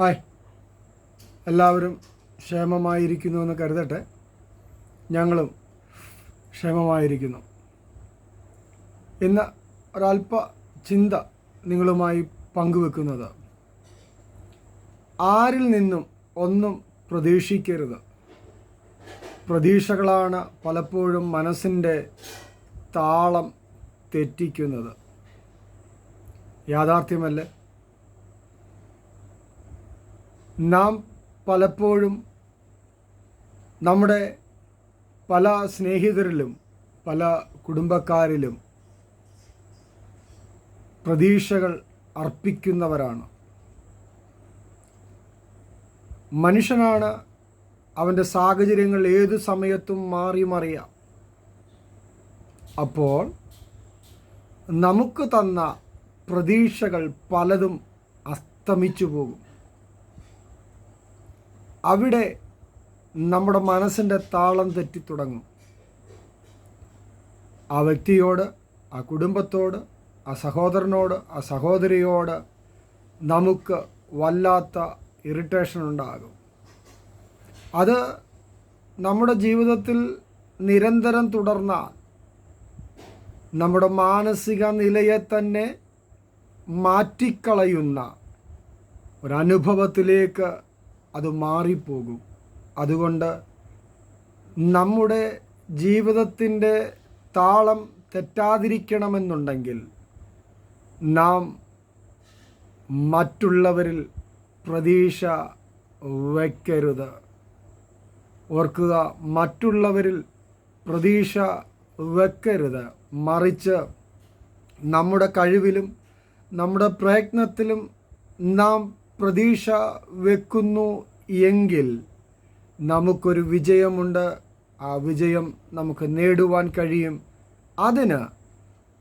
Hi. എല്ലാവരും ക്ഷേമമായിരിക്കുന്നു എന്ന് കരുതട്ടെ. ഞങ്ങളും ക്ഷേമമായിരിക്കുന്നു. ഇന്ന് ഒരല്പ ചിന്ത നിങ്ങളുമായി പങ്കുവെക്കുന്നത്. ആരിൽ നിന്നും ഒന്നും പ്രതീക്ഷിക്കരുത്. പ്രതീക്ഷകളാണ് പലപ്പോഴും മനസ്സിന്റെ താളം തെറ്റിക്കുന്നത്. യാഥാർത്ഥ്യമല്ലേ? നാം പലപ്പോഴും നമ്മുടെ പല സ്നേഹിതരിലും പല കുടുംബക്കാരിലും പ്രതീക്ഷകൾ അർപ്പിക്കുന്നവരാണ്. മനുഷ്യനാണ് അവന്റെ സാഹചര്യങ്ങൾ ഏതു സമയത്തും മാറി മറിയാം. അപ്പോൾ നമുക്ക് തന്ന പ്രതീക്ഷകൾ പലതും അസ്തമിച്ചു പോകും. അവിടെ നമ്മുടെ മനസ്സിന്റെ താളം തെറ്റിത്തുടങ്ങും ആ വ്യക്തിയോട് ആ കുടുംബത്തോട് ആ സഹോദരനോട് ആ സഹോദരിയോട് നമുക്ക് വല്ലാത്ത ഇറിറ്റേഷൻ ഉണ്ടാകും. അത് നമ്മുടെ ജീവിതത്തിൽ നിരന്തരം തുടർന്നാൽ നമ്മുടെ മാനസിക നിലയെ തന്നെ മാറ്റിക്കളയുന്ന ഒരനുഭവത്തിലേക്ക് അത് മാറിപ്പോകും. അതുകൊണ്ട് നമ്മുടെ ജീവിതത്തിന്റെ താളം തെറ്റാതിരിക്കണമെന്നുണ്ടെങ്കിൽ നാം മറ്റുള്ളവരിൽ പ്രതീക്ഷ വയ്ക്കരുത് ഓർക്കുക മറ്റുള്ളവരിൽ പ്രതീക്ഷ വെക്കരുത്. മറിച്ച് നമ്മുടെ കഴിവിലും നമ്മുടെ പ്രയത്നത്തിലും നാം പ്രതീക്ഷ വെക്കുന്നു എങ്കിൽ നമുക്കൊരു വിജയമുണ്ട്. ആ വിജയം നമുക്ക് നേടുവാൻ കഴിയും. അതിന്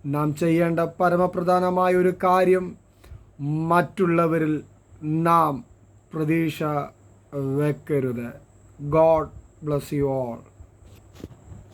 നാം ചെയ്യേണ്ട പരമപ്രധാനമായ ഒരു കാര്യം മറ്റുള്ളവരിൽ നാം പ്രതീക്ഷ വെക്കരുത്. God bless you all